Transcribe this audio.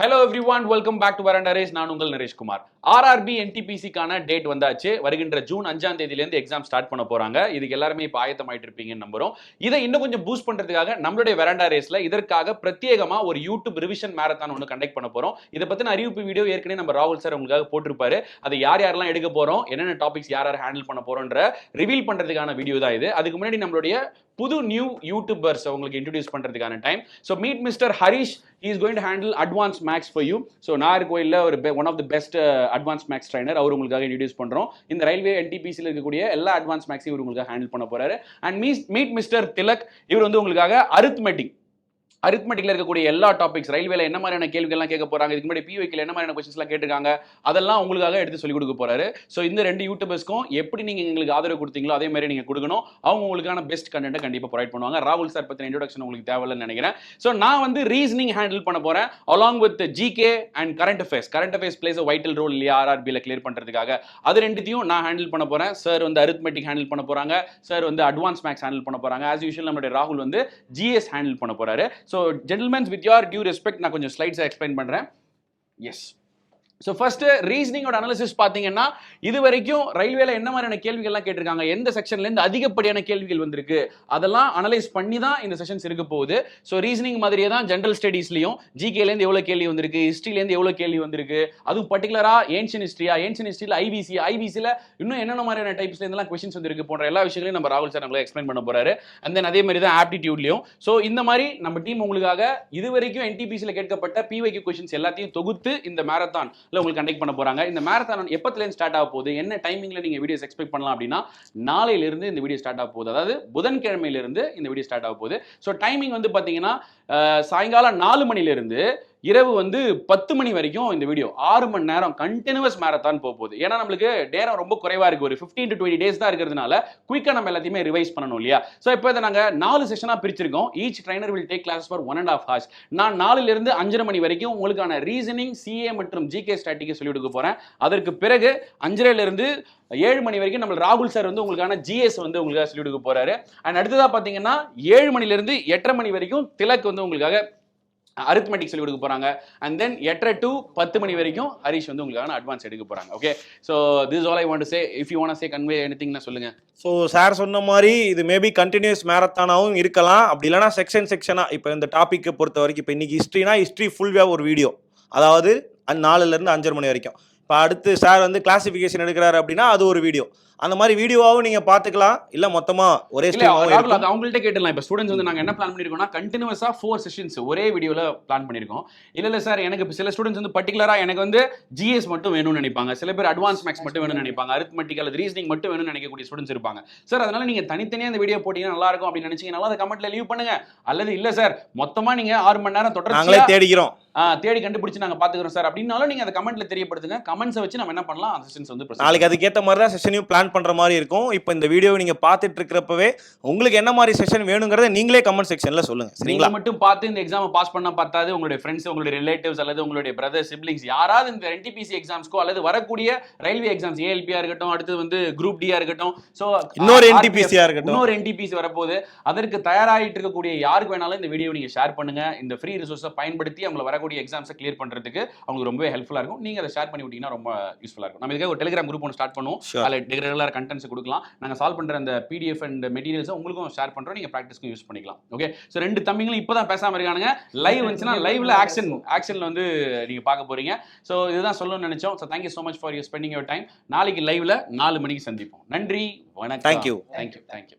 Hello every one welcome back to Veranda Race நான் உங்கள் Naresh Kumar RRB என்டிபிசிக்கான date வந்தாச்சு. வருகின்ற ஜூன் அஞ்சாம் தேதியிலேருந்து எக்ஸாம் ஸ்டார்ட் பண்ண போறாங்க. இதுக்கு எல்லாருமே இப்போ ஆயத்தமாயிட்டு இருப்பீங்கன்னு நம்புறோம். இதை இன்னும் கொஞ்சம் பூஸ்ட் பண்றதுக்காக நம்மளுடைய வெராண்டா ரேஸ்ல இதற்காக பிரத்யேகமா ஒரு யூடியூப் ரிவிஷன் மேரத்தான் ஒன்று கண்டக்ட் பண்ண போறோம். இதை பத்தின அறிவிப்பு வீடியோ ஏற்கனவே நம்ம ராகுல் சார் உங்களுக்காக போட்டிருப்பாரு. அதை யார் யாரெல்லாம் எடுக்க போறோம்? என்னென்ன டாபிக்ஸ் யார் யார் ஹேண்டில் பண்ண போறோன்ற ரிவீல் பண்றதுக்கான வீடியோ தான் இது. அதுக்கு முன்னாடி நம்மளுடைய புது நியூ யூடியூபர்ஸ் உங்களுக்கு இன்ட்ரடியூஸ் பண்றதுக்கான time so meet Mr Harish is going to handle advance maths for you so நாகர்கோயிலில் ஒரு one of the best advance maths trainer அவர் உங்களுக்காக இன்ட்ரடியூஸ் பண்ணுறோம் இந்த ரயில்வே என்டிபிசியில் இருக்கக்கூடிய எல்லா அட்வான்ஸ் மேக்ஸையும் இவர் உங்களுக்காக ஹேண்டில் பண்ண போகிறாரு and meet meet Mr Tilak இவர் வந்து உங்களுக்காக அரித்மெட்டிக் அரித்மெட்டிக்ல இருக்கக்கூடிய எல்லா டாபிக்ஸ் ரயில்வேல என்ன மாதிரியான கேள்விகள்லாம் கேட்க போறாங்க இதுக்கு முன்னாடி பிஒய்க்கில் என்ன மாதிரியான கொஸ்டின்ஸ்லாம் கேட்டிருக்காங்க அதெல்லாம் உங்களுக்காக எடுத்து சொல்லிக் கொடுக்க போறாரு. ஸோ இந்த ரெண்டு யூடியூபர்ஸ்க்கும் எப்படி நீங்க எங்களுக்கு ஆதரவு கொடுத்தீங்களோ அதே மாதிரி நீங்க கொடுக்கணும். அவங்க உங்களுக்கான பெஸ்ட் கண்டென்ட்டை கண்டிப்பாக ப்ரொவைட் பண்ணுவாங்க. ராகுல் சார் பத்தின இன்ட்ரோடக்ஷன் உங்களுக்கு தேவையில்லைன்னு நினைக்கிறேன். ஸோ நான் வந்து ரீசனிங் ஹேண்டில் பண்ண போறேன். Along with GK and current affairs current affairs plays vital role இல்லையா ஆர்ஆர்பியில் கிளியர் பண்றதுக்காக. அது ரெண்டுத்தையும் நான் ஹேண்டில் பண்ண போறேன். சார் வந்து அரித்மெட்டிக் ஹேண்டில் பண்ண போறாங்க. சார் வந்து அட்வான்ஸ் மேக்ஸ் ஹேண்டில் பண்ண போறாங்க. ஆஸ் யூஷுவல் நம்மளுடைய ராகுல் வந்து ஜிஎஸ் ஹேண்டில் பண்ண போறாரு. So gentlemens with your due respect நான் கொஞ்சம் ஸ்லைட்ஸை எக்ஸ்பிளைன் பண்றேன். எஸ் ஸோ ஃபர்ஸ்ட் ரீசனிங்கோட அனாலிசிஸ் பார்த்தீங்கன்னா இது வரைக்கும் ரயில்வேல என்ன மாதிரியான கேள்விகள்லாம் கேட்டிருக்காங்க? எந்த செக்ஷன்லேருந்து அதிகப்படியான கேள்விகள் வந்திருக்கு? அதெல்லாம் அனலைஸ் பண்ணி தான் இந்த செஷன்ஸ் இருக்க போகுது. ஸோ ரீசனிங் மாதிரியே தான் ஜென்ரல் ஸ்டடீஸ்லையும் ஜிகேலேருந்து எவ்வளோ கேள்வி வந்திருக்கு? ஹிஸ்ட்ரிலேருந்து எவ்வளோ கேள்வி வந்திருக்கு? அதுவும் பர்டிகுலராக ஏன்ஷியன் ஹிஸ்ட்ரியா ஏன்ஷியன் ஹிஸ்ட்ரியில் ஐபிசி ஐபிசியில் இன்னும் என்னென்ன மாதிரியான டைப்ஸ்லேருந்துலாம் கொஸ்டின்ஸ் வந்திருக்கு போன்ற எல்லா விஷயங்களையும் நம்ம ராகுல் சார் நம்மளை எக்ஸ்பிளைன் பண்ண போறாரு. அண்ட் தென் அதே மாதிரி தான் ஆப்டிடியூட்லையும் ஸோ இந்த மாதிரி நம்ம டீம் உங்களுக்காக இது வரைக்கும் என்டிபிசியில் கேட்கப்பட்ட பிவைக்கு கொஸ்டின்ஸ் எல்லாத்தையும் தொகுத்து இந்த மேரத்தான் இல்லை உங்களுக்கு கண்டக்ட் பண்ண போகிறாங்க இந்த மேரத்தான் எப்பத்துலேருந்து ஸ்டார்ட் ஆக போகுது? என்ன டைமிங்கில் நீங்கள் வீடியோஸ் எக்ஸ்பெக்ட் பண்ணலாம் அப்படின்னா நாளையிலிருந்து இந்த வீடியோ ஸ்டார்ட் ஆக போகுது. அதாவது புதன்கிழமையிலிருந்து இந்த வீடியோ ஸ்டார்ட் ஆக போகுது. ஸோ டைமிங் வந்து பார்த்தீங்கன்னா சாயங்காலம் நாலு மணிலேருந்து இரவு வந்து பத்து மணி வரைக்கும் இந்த வீடியோ ஆறு மணி நேரம் கண்டினியூஸ் மேரத்தான் போக போகுது. ஏன்னா நம்மளுக்கு நேரம் ரொம்ப குறைவா இருக்கு. ஒரு ஃபிஃப்டீன் டு டுவெண்ட்டி டேஸ் தான் இருக்கிறதுனால குயிக்காக நம்ம எல்லாத்தையுமே ரிவைஸ் பண்ணணும் இல்லையா? ஸோ இப்போ இதை நாங்கள் நாலு செஷனாக பிரிச்சிருக்கோம். Each trainer will take class for one and half hours நான் நாலுலேருந்து அஞ்சரை மணி வரைக்கும் உங்களுக்கான ரீசனிங் சிஏ மற்றும் ஜிகே ஸ்ட்ராட்டிக்கை சொல்லிக் கொடுக்க போகிறேன் அதற்கு பிறகு அஞ்சரைலேருந்து ஏழு மணி வரைக்கும் நம்ம ராகுல் சார் வந்து உங்களுக்கான ஜிஎஸ் வந்து உங்களுக்காக சொல்லிக் கொடுக்க போறாரு. அண்ட் அடுத்ததாக பார்த்தீங்கன்னா ஏழு மணிலேருந்து எட்டரை மணி வரைக்கும் திலக் வந்து உங்களுக்காக அரித்மெட்டிக் சொல்லி கொடுக்க போறாங்க. அண்ட் தென் எட்டரை டு பத்து மணி வரைக்கும் ஹரிஷ் வந்து உங்களுக்கான அட்வான்ஸ் எடுக்க போறாங்க. Okay so this all I want say if you want say convey எனிதிங்னா சொல்லுங்க. ஸோ சார் சொன்ன மாதிரி இது மேபி கண்டினியூஸ் மேரத்தானாவும் இருக்கலாம். அப்படி இல்லைனா செக்ஷன் செக்ஷனாக இப்போ இந்த டாப்பிக்கை பொறுத்த வரைக்கும் இப்போ இன்னைக்கு ஹிஸ்ட்ரினா ஹிஸ்ட்ரி ஃபுல்வே ஒரு வீடியோ அதாவது அந் நாலுலேருந்து அஞ்சரை மணி வரைக்கும். இப்போ அடுத்து சார் வந்து கிளாசிஃபிகேஷன் எடுக்கிறாரு அப்படின்னா அது ஒரு வீடியோ அந்த மாதிரி வீடியோவாகவும் நீங்கள் பார்த்துக்கலாம். இல்லை மொத்தமாக ஒரே அவங்கள்ட்ட கேட்டலாம் இப்போ ஸ்டூடெண்ட்ஸ் வந்து நாங்க என்ன பிளான் பண்ணிருக்கோம்னா கண்டினியூஸா ஃபோர் செஷன்ஸ் ஒரே வீடியோல பிளான் பண்ணிருக்கோம். இல்ல இல்ல சார் எனக்கு இப்ப சில ஸ்டூடெண்ட்ஸ் வந்து பர்டிகுலரா எனக்கு வந்து ஜிஎஸ் மட்டும் வேணும்னு நினைப்பாங்க. சில பேர் அட்வான்ஸ் மேக்ஸ் மட்டும் வேணும்னு நினைப்பாங்க. அரித்மெட்டிக் அல்லது ரீசனிங் மட்டும் வேணும்னு நினைக்கக்கூடிய ஸ்டூடெண்ட்ஸ் இருப்பாங்க. சார் அதனால நீங்க தனித்தனியா இந்த வீடியோ போட்டீங்கன்னா நல்லா இருக்கும் அப்படின்னு நினைச்சீங்கன்னா அதை கமெண்ட்ல லீவ் பண்ணுங்க. அல்லது இல்ல சார் மொத்தமா நீங்க ஆறு மணி நேரம் நாங்களே தொடர்ச்சியா தேடிக்கிறோம் தேடி கண்டுபிடிச்சு நாங்க பாத்துக்கிறோம் சார் அப்படின்னாலும் நீங்க அதை கமெண்ட்ல தெரியப்படுத்துங்க. கமெண்ட்ஸை வச்சு நம்ம என்ன பண்ணலாம்? அந்த செஷன்ஸ் வந்து நாளைக்கு அதுக்கேற்ற மாதிரி தான் செஷனையும் பிளான் பண்ணுற மாதிரி இருக்கும். இப்போ இந்த வீடியோவை நீங்கள் பார்த்துட்டு இருக்கிறப்பவே உங்களுக்கு என்ன மாதிரி செஷன் வேணுங்கிறத நீங்களே கமெண்ட் செக்ஷனில் சொல்லுங்கள் சரிங்களா? மட்டும் பார்த்து இந்த எக்ஸாம் பாஸ் பண்ணா பார்த்தாது. உங்களுடைய ஃப்ரெண்ட்ஸ் உங்களுடைய ரிலேட்டிவ்ஸ் அல்லது உங்களுடைய பிரதர் சிப்ளிங்ஸ் யாராவது இந்த என்டிபிசி எக்ஸாம்ஸ்க்கோ அல்லது வரக்கூடிய ரயில்வே எக்ஸாம்ஸ் ஏஎல்பியா இருக்கட்டும் அடுத்து வந்து குரூப் டியா இருக்கட்டும். சோ இன்னொரு NTPC-யா இருக்கட்டும். இன்னொரு என்டிபிசி வரப்போகுது. அதற்கு தயாராகிட்டு இருக்கக்கூடிய யாருக்கு வேணாலும் இந்த வீடியோ நீங்க ஷேர் பண்ணுங்க. இந்த ஃப்ரீ ரிசோர்ஸை பயன்படுத்தி அவங்களை வரக்கூடிய எக்ஸாம்ஸை கிளியர் பண்றதுக்கு அவங்களுக்கு ரொம்பவே ஹெல்ப்ஃபுல்லா இருக்கும். நீங்க அதை ஷேர் பண்ணி விட்டீங்கன்னா ரொம்ப யூஸ்ஃபுல்லா இருக்கும். நம்ம இதுக்காக ஒரு டெலிகிராம் குரூப் ஒன்று ஸ்டார்ட் பண்ணுவோம். அதில் ரெகுலர் கண்டென்ட்ஸ் கொடுக்கலாம். நாங்க சால்வ் பண்ற அந்த பிடிஎஃப் அண்ட் மெட்டீரியல்ஸை உங்களுக்கும் ஷேர் பண்றோம். நீங்க ப்ராக்டிஸ்க்கும் யூஸ் பண்ணிக்கலாம். ஓகே ஸோ ரெண்டு தம்பிங்களும் இப்பதான் பேசாம இருக்கானுங்க. லைவ் வந்துச்சுன்னா லைவ்ல ஆக்ஷன் ஆக்ஷன்ல வந்து நீங்க பார்க்க போறீங்க. ஸோ இதுதான் சொல்லணும்னு நினைச்சோம். So thank you so much for your spending your time நாளைக்கு லைவ்ல நாலு மணிக்கு சந்திப்போம். நன்றி. வணக்கம். You. Thank you thank you